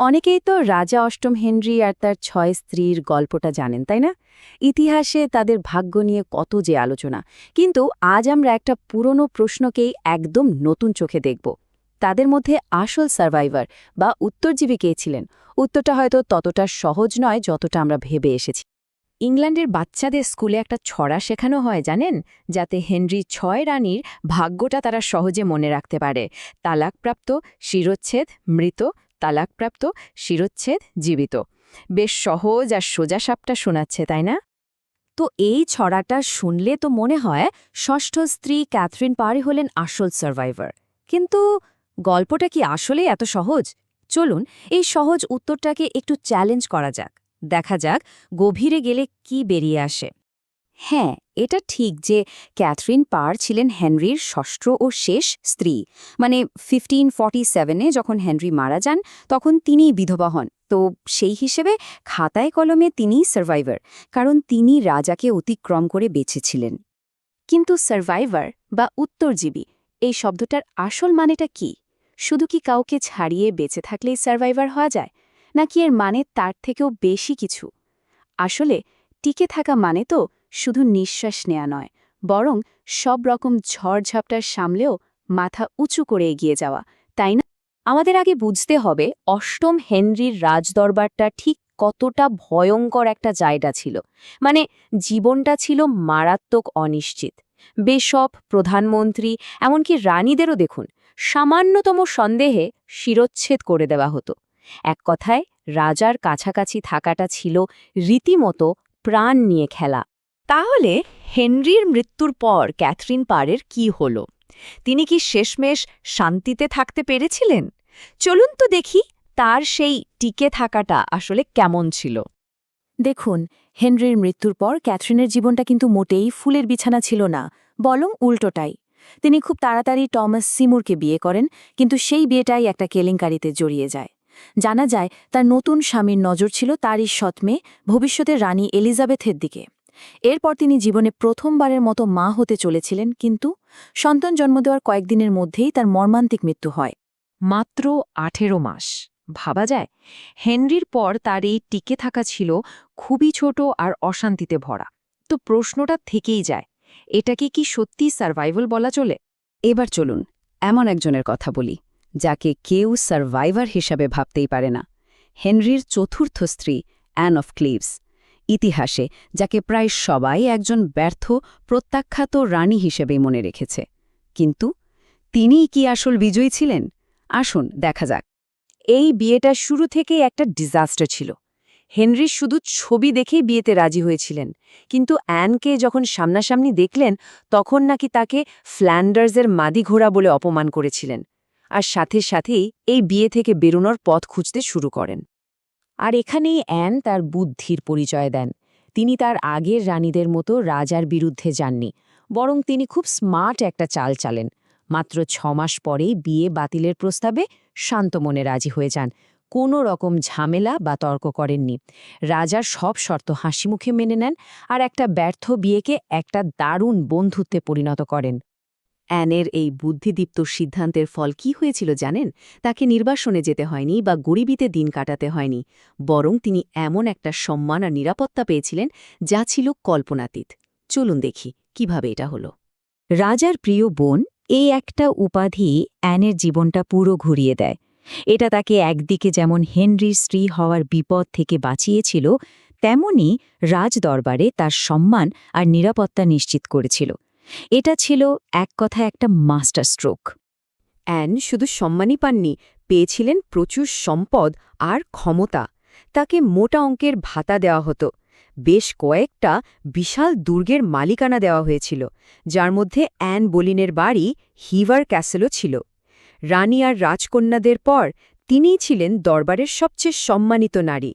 অনেকেই তো রাজা অষ্টম হেনরি আর তার ছয় স্ত্রীর গল্পটা জানেন, তাই না? ইতিহাসে তাদের ভাগ্য নিয়ে কত যে আলোচনা, কিন্তু আজ আমরা একটা পুরনো প্রশ্নকেই একদম নতুন চোখে দেখব। তাদের মধ্যে আসল সার্ভাইভার বা উত্তরজীবী কে ছিলেন? উত্তরটা হয়তো ততটা সহজ নয় যতটা আমরা ভেবে এসেছি। ইংল্যান্ডের বাচ্চাদের স্কুলে একটা ছড়া শেখানো হয়, জানেন? যাতে হেনরি ছয় রানীর ভাগ্যটা তারা সহজে মনে রাখতে পারে। তালাকপ্রাপ্ত, শিরোচ্ছেদ, মৃত তালাকপ্রাপ্ত, শিরোচ্ছেদ, জীবিত। বেশ সহজ আর সোজা সাপটা শোনাচ্ছে, তাই না? তো এই ছড়াটা শুনলে তো মনে হয় ষষ্ঠ স্ত্রী ক্যাথরিন পারি হলেন আসল সার্ভাইভার। কিন্তু গল্পটা কি আসলেই এত সহজ? চলুন, এই সহজ উত্তরটাকে একটু চ্যালেঞ্জ করা যাক। দেখা যাক গভীরে গেলে কি বেরিয়ে আসে। হ্যাঁ এটা ঠিক যে ক্যাথরিন পার ছিলেন হেনরির ষষ্ঠ ও শেষ স্ত্রী। মানে ফিফটিন ফর্টি সেভেনে যখন হেনরি মারা যান, তখন তিনিই বিধবা হন। তো সেই হিসেবে খাতায় কলমে তিনিই সার্ভাইভার কারণ তিনি রাজাকে অতিক্রম করে বেঁচেছিলেন। কিন্তু সার্ভাইভার বা উত্তরজীবী, এই শব্দটার আসল মানেটা কি? শুধু কি কাউকে ছাড়িয়ে বেঁচে থাকলেই সার্ভাইভার হওয়া যায়? নাকি এর মানে তার থেকেও বেশি কিছু? আসলে টিকে থাকা মানে তো শুধু নিঃশ্বাস নেয়া নয়, বরং সব রকম ঝড়ঝাপটার সামলেও মাথা উঁচু করে এগিয়ে যাওয়া, তাই না? আমাদের আগে বুঝতে হবে অষ্টম হেনরির রাজদরবারটা ঠিক কতটা ভয়ঙ্কর একটা জায়গা ছিল। মানে জীবনটা ছিল মারাত্মক অনিশ্চিত। বেশপ, প্রধানমন্ত্রী, এমনকি রানীদেরও দেখুন, সামান্যতম সন্দেহে শিরচ্ছেদ করে দেওয়া হতো। এক কথায়, রাজার কাছাকাছি থাকাটা ছিল রীতিমতো প্রাণ নিয়ে খেলা। তাহলে হেনরির মৃত্যুর পর ক্যাথরিন পারের কি হল? তিনি কি শেষমেশ শান্তিতে থাকতে পেরেছিলেন? চলুন তো দেখি তার সেই টিকে থাকাটা আসলে কেমন ছিল। দেখুন, হেনরির মৃত্যুর পর ক্যাথরিনের জীবনটা কিন্তু মোটেই ফুলের বিছানা ছিল না বলং উল্টোটাই। তিনি খুব তাড়াতাড়ি টমাস সিমুরকে বিয়ে করেন, কিন্তু সেই বিয়েটাই একটা কেলেঙ্কারিতে জড়িয়ে যায়। জানা যায়, তার নতুন স্বামীর নজর ছিল তারই সৎমে ভবিষ্যতের রানী এলিজাবেথের দিকে। এরপর তিনি জীবনে প্রথমবারের মতো মা হতে চলেছিলেন, কিন্তু সন্তান জন্ম দেওয়ার কয়েকদিনের মধ্যেই তার মর্মান্তিক মৃত্যু হয়। মাত্র আঠেরো মাস। ভাবা যায়, হেনরির পর তার এই টিকে থাকা ছিল খুবই ছোট আর অশান্তিতে ভরা। তো প্রশ্নটা থেকেই যায়, এটাকে কি সত্যি সার্ভাইভাল বলা চলে? এবার চলুন, এমন একজনের কথা বলি, যাকে কেউ সার্ভাইভার হিসাবে ভাবতেই পারে না। হেনরির চতুর্থ স্ত্রী, অ্যান অফ ক্লিভস। ইতিহাসে, যাকে প্রায় সবাই একজন ব্যর্থ, প্রত্যাখ্যাত রানী হিসেবেই মনে রেখেছে। কিন্তু তিনিই কি আসল বিজয়ী ছিলেন? আসুন দেখা যাক। এই বিয়েটা শুরু থেকেই একটা ডিজাস্টার ছিল। হেনরি শুধু ছবি দেখেই বিয়েতে রাজি হয়েছিলেন। কিন্তু অ্যানকে যখন সামনাসামনি দেখলেন, তখন নাকি তাকে ফ্ল্যান্ডার্সের মাদি ঘোড়া বলে অপমান করেছিলেন। আর সাথে সাথেই এই বিয়ে থেকে বেরোনোর পথ খুঁজতে শুরু করেন। আর এখানেই অ্যান তার বুদ্ধির পরিচয় দেন। তিনি তার আগের রানীদের মতো রাজার বিরুদ্ধে যাননি, বরং তিনি খুব স্মার্ট একটা চাল চালেন। মাত্র ছমাস পরেই বিয়ে বাতিলের প্রস্তাবে শান্ত মনে রাজি হয়ে যান। কোনো রকম ঝামেলা বা তর্ক করেননি। রাজার সব শর্ত হাসিমুখে মেনে নেন আর একটা ব্যর্থ বিয়েকে একটা দারুণ বন্ধুত্বে পরিণত করেন। অ্যানের এই বুদ্ধিদীপ্ত সিদ্ধান্তের ফল কি হয়েছিল জানেন? তাকে নির্বাসনে যেতে হয়নি বা গরিবিতে দিন কাটাতে হয়নি, বরং তিনি এমন একটা সম্মান আর নিরাপত্তা পেয়েছিলেন যা ছিল কল্পনাতীত। চলুন দেখি কীভাবে এটা হলো। রাজার প্রিয় বোন এই একটা উপাধি অ্যানের জীবনটা পুরো ঘুরিয়ে দেয়। এটা তাকে একদিকে যেমন হেনরির স্ত্রী হওয়ার বিপদ থেকে বাঁচিয়েছিল, তেমনি রাজদরবারে তার সম্মান আর নিরাপত্তা নিশ্চিত করেছিল। এটা ছিল এক কথা একটা মাস্টার স্ট্রোক অ্যান শুধু সম্মানই পাননি, পেয়েছিলেন প্রচুর সম্পদ আর ক্ষমতা। তাকে মোটা অঙ্কের ভাতা দেওয়া হতো। বেশ কয়েকটা বিশাল দুর্গের মালিকানা দেওয়া হয়েছিল, যার মধ্যে অ্যান বলিনের বাড়ি হিভার ক্যাসেলও ছিল। রানী আর রাজকন্যাদের পর তিনিই ছিলেন দরবারের সবচেয়ে সম্মানিত নারী।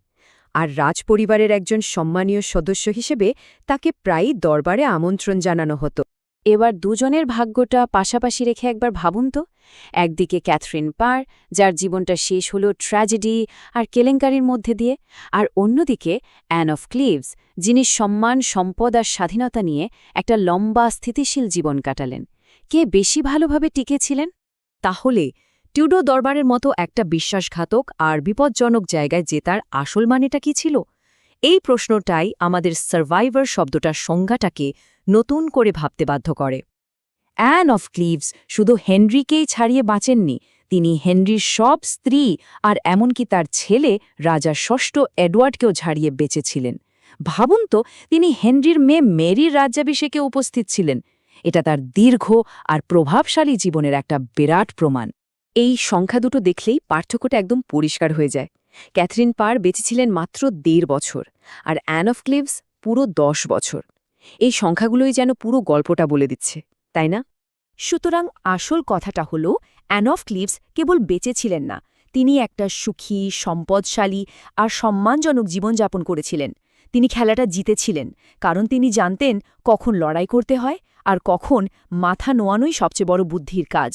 আর রাজপরিবারের একজন সম্মানীয় সদস্য হিসেবে তাকে প্রায়ই দরবারে আমন্ত্রণ জানানো হতো। এবার দুজনের ভাগ্যটা পাশাপাশি রেখে একবার ভাবুন তো। একদিকে ক্যাথরিন পার যার জীবনটা শেষ হলো ট্র্যাজেডি আর কেলেঙ্কারির মধ্যে দিয়ে, আর অন্যদিকে অ্যান অফ ক্লিভস, যিনি সম্মান, সম্পদ আর স্বাধীনতা নিয়ে একটা লম্বা স্থিতিশীল জীবন কাটালেন। কে বেশি ভালোভাবে টিকেছিলেন? তাহলে টিউডো দরবারের মতো একটা বিশ্বাসঘাতক আর বিপজ্জনক জায়গায় জেতার আসল মানেটা কি ছিল? এই প্রশ্নটাই আমাদের সার্ভাইভার শব্দটার সংজ্ঞাটাকে নতুন করে ভাবতে বাধ্য করে। অ্যান অফ ক্লিভস শুধু হেনরিকেই ছাড়িয়ে বাঁচেননি, তিনি হেনরির সব স্ত্রী আর এমনকি তার ছেলে, রাজা ষষ্ঠ এডওয়ার্ডকেও ছাড়িয়ে বেঁচেছিলেন। ভাবুন তো, তিনি হেনরির মেয়ে মেরির রাজ্যাভিষেকে উপস্থিত ছিলেন। এটা তার দীর্ঘ আর প্রভাবশালী জীবনের একটা বিরাট প্রমাণ। এই সংখ্যা দুটো দেখলেই পার্থক্যটা একদম পরিষ্কার হয়ে যায়। ক্যাথরিন পার বেঁচেছিলেন মাত্র দেড় বছর আর অ্যান অফ ক্লিভস পুরো দশ বছর। এই সংখ্যাগুলোই যেন পুরো গল্পটা বলে দিচ্ছে, তাই না? সুতরাং আসল কথাটা হল অ্যান অফ ক্লিভস কেবল বেঁচে ছিলেন না, তিনি একটা সুখী, সম্পদশালী আর সম্মানজনক জীবনযাপন করেছিলেন। তিনি খেলাটা জিতেছিলেন, কারণ তিনি জানতেন কখন লড়াই করতে হয় আর কখন মাথা নোয়ানোই সবচেয়ে বড় বুদ্ধির কাজ।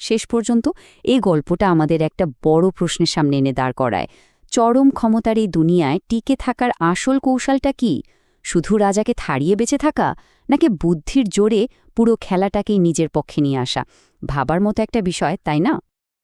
শেষ পর্যন্ত এই গল্পটা আমাদের একটা বড় প্রশ্নের সামনে এনে দাঁড় করায়। চরম ক্ষমতার এই দুনিয়ায় টিকে থাকার আসল কৌশলটা কি? শুধু রাজাকে থাড়িয়ে বেঁচে থাকা, নাকি বুদ্ধির জোরে পুরো খেলাটাকেই নিজের পক্ষে নিয়ে আসা? ভাবার মতো একটা বিষয়, তাই না?